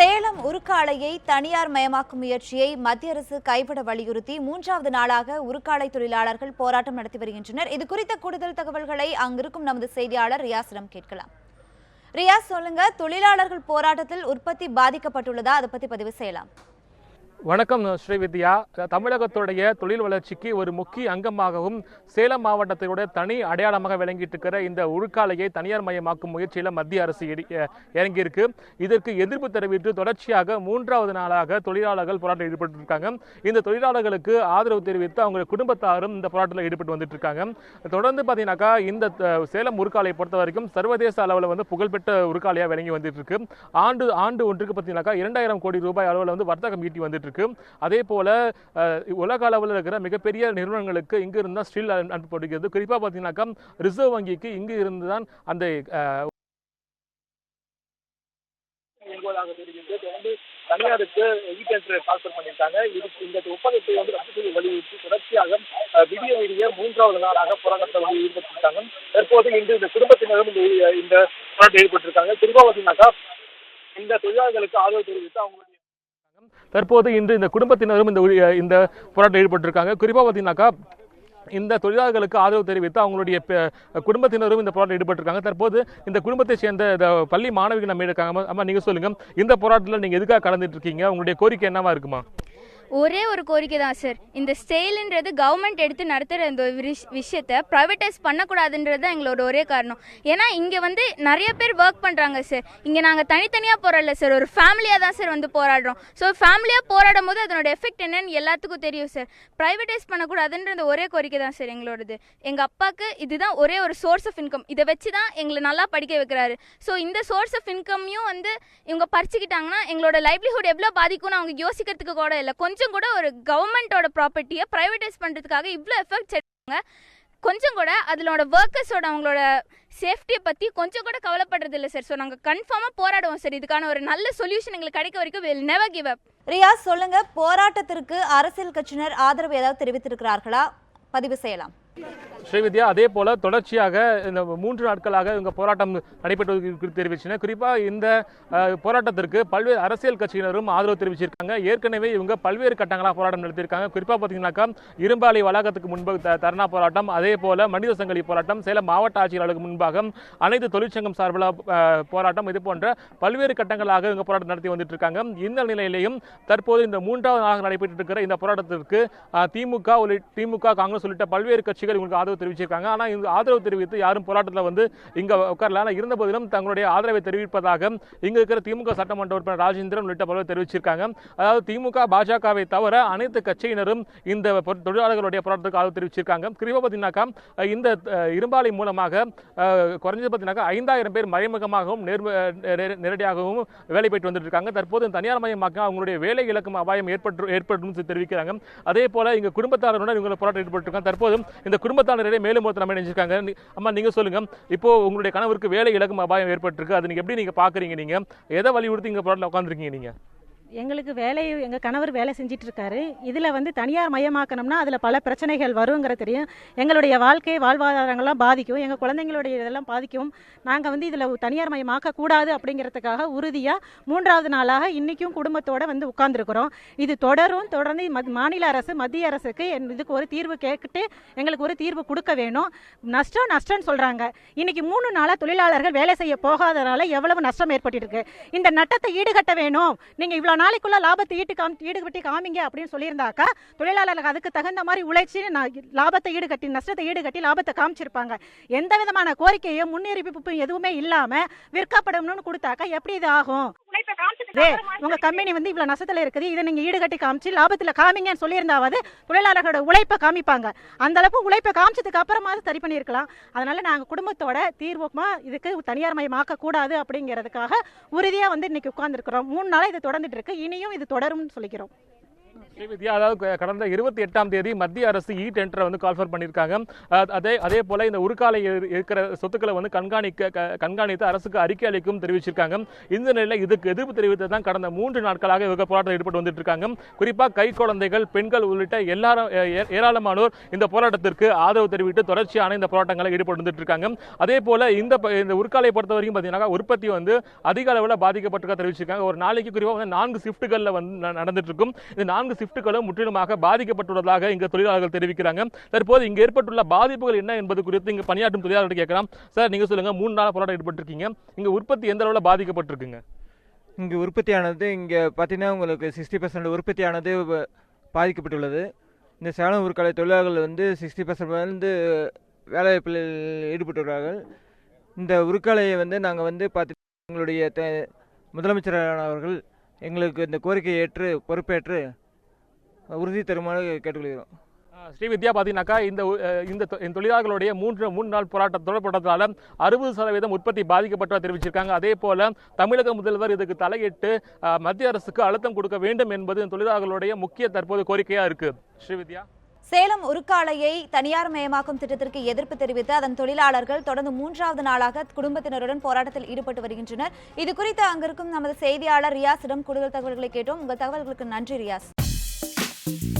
சேலம் உருக்காலையை தனியார் மயமாக்கும் முயற்சியை மத்திய அரசு கைவிட வலியுறுத்தி மூன்றாவது நாளாக உருக்காலை தொழிலாளர்கள் போராட்டம் நடத்தி வருகின்றனர். இது குறித்த கூடுதல் தகவல்களை அங்கிருக்கும் நமது செய்தியாளர் ரியாசிடம் கேட்கலாம். ரியாஸ் சொல்லுங்க தொழிலாளர்கள் போராட்டத்தில் உற்பத்தி பாதிக்கப்பட்டுள்ளதா? அதை பத்தி பதிவு செய்யலாம். வணக்கம் ஸ்ரீவித்யா தமிழகத்துடைய தொழில் வளர்ச்சிக்கு ஒரு முக்கிய அங்கமாகவும் சேலம் மாவட்டத்தோட தனி அடையாளமாக விளங்கிட்டு இருக்கிற இந்த உருக்காலையை தனியார் மயமாக்கும் முயற்சியில் மத்திய அரசு இறங்கியிருக்கு. இதற்கு எதிர்ப்பு தெரிவித்து தொடர்ச்சியாக மூன்றாவது நாளாக தொழிலாளர்கள் போராட்டம் ஈடுபட்டிருக்காங்க. இந்த தொழிலாளர்களுக்கு ஆதரவு தெரிவித்து அவங்க குடும்பத்தாரும் இந்த போராட்டத்தில் ஈடுபட்டு வந்துட்டு இருக்காங்க தொடர்ந்து பார்த்தீங்கன்னாக்கா இந்த சேலம் உருக்காலையை பொறுத்த வரைக்கும் சர்வதேச அளவில் வந்து புகழ்பெற்ற உருக்காலையாக விளங்கி வந்துட்டு இருக்கு ஆண்டு ஆண்டு ஒன்றுக்கு பார்த்தீங்கன்னாக்கா இரண்டாயிரம் கோடி ரூபாய் அளவில் வந்து வர்த்தகம் ஈட்டி வந்துட்டு இருக்கு அதே போல உலக அளவில் இருக்கிற மிகப்பெரிய நிறுவனங்களுக்கு இங்கு இருந்தால் ஸ்டில் அனுப்பப்படுகிறது குறிப்பாக பார்த்தீங்கன்னாக்கா ரிசர்வ் வங்கிக்கு இங்கு இருந்து தான் அந்த தனியாருக்கு ஈட்டென்று பண்ணியிருக்காங்க இந்த ஒப்பந்தத்தை வந்து ரத்து செய்ய வலியுறுத்தி தொடர்ச்சியாக விடிய விடிய மூன்றாவது நாளாக போராட்டத்தை வந்து ஈடுபட்டிருக்காங்க தற்போது இன்று இந்த குடும்பத்தினரும் இந்த இந்த போராட்டம் ஈடுபட்டிருக்காங்க குறிப்பா பார்த்தீங்கன்னாக்கா இந்த தொழிலாளர்களுக்கு ஆதரவு தெரிவித்து அவங்களுடைய தற்போது இன்று இந்த குடும்பத்தினரும் இந்த இந்த போராட்டம் ஈடுபட்டிருக்காங்க. குறிப்பாக பார்த்தீங்கன்னாக்கா இந்த தொழிலாளர்களுக்கு ஆதரவு தெரிவித்து அவங்களுடைய குடும்பத்தினரும் இந்த போராட்டம் ஈடுபட்டிருக்காங்க. தற்போது இந்த குடும்பத்தை சேர்ந்த இந்த பள்ளி மாணவிகள் நம்ம இருக்காங்க அம்மா நீங்க சொல்லுங்க. இந்த போராட்டத்தில் நீங்கள் எதுக்காக கலந்துட்டு இருக்கீங்க? உங்களுடைய கோரிக்கை என்னவா இருக்குமா? ஒரே ஒரு கோரிக்கை தான் சார் இந்த ஸ்டேலுன்றது கவர்மெண்ட் எடுத்து நடத்துகிற இந்த விஷ- விஷயத்தை ப்ரைவேட்டைஸ் பண்ணக்கூடாதுன்றது தான் எங்களோட ஒரே காரணம். ஏன்னா இங்கே வந்து நிறைய பேர் ஒர்க் பண்ணுறாங்க சார் இங்கே நாங்கள் தனித்தனியாக போராடல சார் ஒரு ஃபேமிலியாக தான் சார் வந்து போராடுறோம். ஸோ ஃபேமிலியாக போராடும் போது அதனோட எஃபெக்ட் என்னன்னு எல்லாத்துக்கும் தெரியும் சார் ப்ரைவேட்டைஸ் பண்ணக்கூடாதுன்றது ஒரே கோரிக்கை தான் சார் எங்களோடது. எங்கள் அப்பாவுக்கு இதுதான் ஒரே ஒரு சோர்ஸ் ஆஃப் இன்கம் இதை வச்சு தான் எங்களை நல்லா படிக்க வைக்கிறாரு. ஸோ இந்த சோர்ஸ் ஆஃப் இன்கமையும் வந்து இவங்க பறிச்சுக்கிட்டாங்கன்னா எங்களோட லைவ்லிஹுட் எவ்வளோ பாதிக்கும்னு அவங்க யோசிக்கிறதுக்கு கூட இல்லை. கொஞ்சம் கொஞ்சம் கூட ஒரு கவர்மெண்ட்டோட ப்ராப்பர்ட்டியை ப்ரைவேட்டைஸ் பண்ணுறதுக்காக இவ்வளோ எஃபெக்ட்ஸ் எடுத்தாங்க கொஞ்சம் கூட அதிலோட ஒர்க்கர்ஸோட அவங்களோட சேஃப்டியை பற்றி கொஞ்சம் கூட கவலைப்படுறது இல்லை சார் ஸோ நாங்கள் கன்ஃபார்மாக போராடுவோம் சார் இதுக்கான ஒரு நல்ல சொல்யூஷன் எங்களுக்கு கிடைக்க வரைக்கும் will never give up Riya சொல்லுங்க. போராட்டத்திற்கு அரசியல் கட்சியினர் ஆதரவு ஏதாவது தெரிவித்திருக்கிறார்களா? பதிவு செய்யலாம். ஸ்ரீவித்யா அதே போல தொடர்ச்சியாக இந்த மூன்று நாட்களாக இவங்க போராட்டம் நடைபெற்றது குறித்து தெரிவிச்சனர் குறிப்பாக இந்த போராட்டத்திற்கு பல்வேறு அரசியல் கட்சியினரும் ஆதரவு தெரிவிச்சிருக்காங்க. ஏற்கனவே இவங்க பல்வேறு கட்டங்களாக போராட்டம் நடத்தியிருக்காங்க. குறிப்பாக பார்த்தீங்கன்னாக்கா இரும்பாலை வளாகத்துக்கு முன்பு தர்ணா போராட்டம் அதே போல மனித சங்கிலி போராட்டம் சேலம் மாவட்ட ஆட்சியாளருக்கு முன்பாக அனைத்து தொழிற்சங்கம் சார்பில் போராட்டம் இது போன்ற பல்வேறு கட்டங்களாக இவங்க போராட்டம் நடத்தி வந்துட்டு இருக்காங்க இந்த நிலையிலையும் தற்போது இந்த மூன்றாவது நாளாக நடைபெற்று இருக்கிற இந்த போராட்டத்திற்கு அஹ், திமுக உள்ளிட்ட திமுக காங்கிரஸ் உள்ளிட்ட பல்வேறு கட்சிகள் இவங்களுக்கு ஆதரவு தெரிவிச்சிருக்காங்க. ஆனால் இந்த ஆதரவு தெரிவித்து யாரும் போராட்டத்தில் வந்து இங்க உட்காரல. ஆனால் இருந்த போதிலும் தங்களுடைய ஆதரவை தெரிவிப்பதாக இங்க இருக்கிற திமுக சட்டமன்ற உறுப்பினர் ராஜேந்திரன் உள்ளிட்ட பலர் தெரிவிச்சிருக்காங்க. அதாவது திமுக பாஜகவை தவிர அனைத்து கட்சியினரும் இந்த தொழிலாளர்களுடைய போராட்டத்துக்கு ஆதரவு தெரிவிச்சிருக்காங்க. குறிப்பாக பார்த்தீங்கன்னாக்கா இந்த இரும்பாலை மூலமாக குறைஞ்சது பார்த்தீங்கன்னாக்கா ஐந்தாயிரம் பேர் மறைமுகமாகவும் நேர்ம நேரடியாகவும் வேலை போயிட்டு வந்துட்டு இருக்காங்க தற்போது தனியார் மயமாக்க அவங்களுடைய வேலை இழக்கும் அபாயம் ஏற்பட்டு ஏற்படும் தெரிவிக்கிறாங்க. அதே போல இங்க குடும்பத்தாருடன் இவங்க போராட்டம் ஈடுபட்டிருக்காங்க தற்போது இந்த குடும்பத்தாரிடையே மேலும் ஒருத்தர் நம்ம நினைச்சிருக்காங்க அம்மா நீங்க சொல்லுங்க. இப்போ உங்களுடைய கணவருக்கு வேலை இழக்கும் அபாயம் ஏற்பட்டிருக்கு. அது நீங்க எப்படி நீங்க பாக்குறீங்க நீங்க? எதை வலியுறுத்தி இங்கே உட்காந்துருக்கீங்க நீங்க? எங்களுக்கு வேலை எங்கள் கணவர் வேலை செஞ்சிட்டு இருக்காரு இதில் வந்து தனியார் மயமாக்கணும்னா அதில் பல பிரச்சனைகள் வருங்கிற தெரியும். எங்களுடைய வாழ்க்கை வாழ்வாதாரங்கள்லாம் பாதிக்கும். எங்கள் குழந்தைங்களுடைய இதெல்லாம் பாதிக்கும். நாங்கள் வந்து இதில் தனியார் மயமாக்க கூடாது அப்படிங்கிறதுக்காக உறுதியாக மூன்றாவது நாளாக இன்றைக்கும் குடும்பத்தோட வந்து உட்கார்ந்துருக்குறோம். இது தொடரும். தொடர்ந்து மத்- மாநில அரசு மத்திய அரசுக்கு என் இதுக்கு ஒரு தீர்வு கேட்டுட்டு எங்களுக்கு ஒரு தீர்வு கொடுக்க வேணும். நஷ்டம் நஷ்டம்னு சொல்கிறாங்க இன்னைக்கு மூணு நாளாக தொழிலாளர்கள் வேலை செய்ய போகாதனால எவ்வளவு நஷ்டம் ஏற்பட்டிருக்கு. இந்த நட்டத்தை ஈடுகட்ட வேணும். நீங்க இவ்வளவு நாளைக்குள்ள லாபத்தை ஈட்டு காம் ஈடுகட்டி காமிங்க அப்படின்னு சொல்லியிருந்தாக்கா தொழிலாளர்கள் அதுக்கு தகுந்த மாதிரி உழைச்சி லாபத்தை ஈடுகட்டி நஷ்டத்தை ஈடுகட்டி லாபத்தை காமிச்சிருப்பாங்க. எந்த விதமான கோரிக்கையும் முன்னறிவிப்பும் எதுவுமே இல்லாம விற்கப்படணும்னு கொடுத்தாக்கா எப்படி இது ஆகும்? உங்க கம்பெனி வந்து இவ்வளவு நஷ்டத்துல இருக்குது. இதை நீங்க ஈடுகட்டி காமிச்சு லாபத்துல காமிங்கன்னு சொல்லியிருந்தாவது தொழிலாளர்களோட உழைப்பை காமிப்பாங்க. அந்த அளவுக்கு உழைப்பை காமிச்சதுக்கு அப்புறமா சரி பண்ணியிருக்கலாம். அதனால நாங்க குடும்பத்தோட தீர்வுமா இதுக்கு தனியார் மயமாக்க கூடாது அப்படிங்கிறதுக்காக உறுதியா வந்து இன்னைக்கு உட்கார்ந்துருக்கிறோம். மூணு நாளா இது தொடர்ந்துட்டு இருக்கு. இனியும் இது தொடரும்னு சொல்லிக்கிறோம். ஸ்ரீவித்யா அதாவது கடந்த இருபத்தி எட்டாம் தேதி மத்திய அரசு e இ டெண்டரை வந்து கால்ஃபர் பண்ணியிருக்காங்க அதே அதே போல இந்த உருக்காலை இருக்கிற சொத்துக்களை வந்து கண்காணிக்க கண்காணித்து அரசுக்கு அறிக்கை அளிக்கும் தெரிவிச்சிருக்காங்க. இந்த நிலையில் இதுக்கு எதிர்ப்பு தெரிவித்து தான் கடந்த மூன்று நாட்களாக இவங்க போராட்டம் ஈடுபட்டு வந்துட்டு இருக்காங்க குறிப்பாக கை குழந்தைகள் பெண்கள் உள்ளிட்ட எல்லாரும் ஏராளமானோர் இந்த போராட்டத்திற்கு ஆதரவு தெரிவித்து தொடர்ச்சியான இந்த போராட்டங்களை ஈடுபட்டு வந்துட்டு இருக்காங்க அதே போல இந்த இந்த உருக்காலை பொறுத்த வரைக்கும் பார்த்தீங்கன்னா உற்பத்தி வந்து அதிக அளவில் பாதிக்கப்பட்டிருக்க தெரிவிச்சிருக்காங்க. ஒரு நாளைக்கு குறிப்பாக வந்து நான்கு ஷிஃப்ட்டுகளில் வந்து நடந்துட்டு இருக்கும். இந்த நான்கு ஷிஃப்ட்டுகளும் முற்றிலுமாக பாதிக்கப்பட்டுள்ளதாக இங்கு தொழிலாளர்கள் தெரிவிக்கிறாங்க. தற்போது இங்கு ஏற்பட்டுள்ள பாதிப்புகள் என்ன என்பது குறித்து இங்கு பணியாற்றும் தொழிலாளர்கள் கேட்கலாம். சார் நீங்க சொல்லுங்க மூணு நாள் போராட்டம் ஈடுபட்டிருக்கீங்க இங்கே உற்பத்தி எந்த அளவில் பாதிக்கப்பட்டிருக்குங்க? இங்கே உற்பத்தியானது இங்கே பார்த்தீங்கன்னா உங்களுக்கு சிக்ஸ்டி பர்சன்ட் உற்பத்தியானது பாதிக்கப்பட்டுள்ளது. இந்த சேலம் உருக்கலை தொழிலாளர்கள் வந்து சிக்ஸ்டி பர்சன்ட் வந்து வேலைவாய்ப்பில் ஈடுபட்டுள்ளார்கள். இந்த உருக்காலையை வந்து நாங்கள் வந்து பார்த்து எங்களுடைய த முதலமைச்சரானவர்கள் எங்களுக்கு இந்த கோரிக்கையை ஏற்று பொறுப்பேற்று உறுதி தருமாறு கேட்டுக்கொள்கிறோம். ஆஹ் ஸ்ரீவித்யா பார்த்தீங்கன்னாக்கா இந்த இந்த தொ- இந்த தொழிலாளர்களுடைய மூன்று மூன்று நாள் போராட்டம் தொடரப்பட்டதால அறுபது சதவீதம் உற்பத்தி பாதிக்கப்பட்டதாக தெரிவிச்சிருக்காங்க. அதே போல தமிழக முதல்வர் இதுக்கு தலையிட்டு மத்திய அரசுக்கு அழுத்தம் கொடுக்க வேண்டும் என்பது தொழிலாளர்களுடைய முக்கிய தற்போது கோரிக்கையா இருக்கு. ஸ்ரீவித்யா சேலம் உருக்காலையை தனியார் மயமாக்கும் திட்டத்திற்கு எதிர்ப்பு தெரிவித்து அதன் தொழிலாளர்கள் தொடர்ந்து மூன்றாவது நாளாக குடும்பத்தினருடன் போராட்டத்தில் ஈடுபட்டு வருகின்றனர். இது குறித்து அங்கிருக்கும் நமது செய்தியாளர் ரியாஸிடம் கூடுதல் தகவல்களை கேட்டோம். உங்கள் தகவல்களுக்கு நன்றி ரியாஸ். you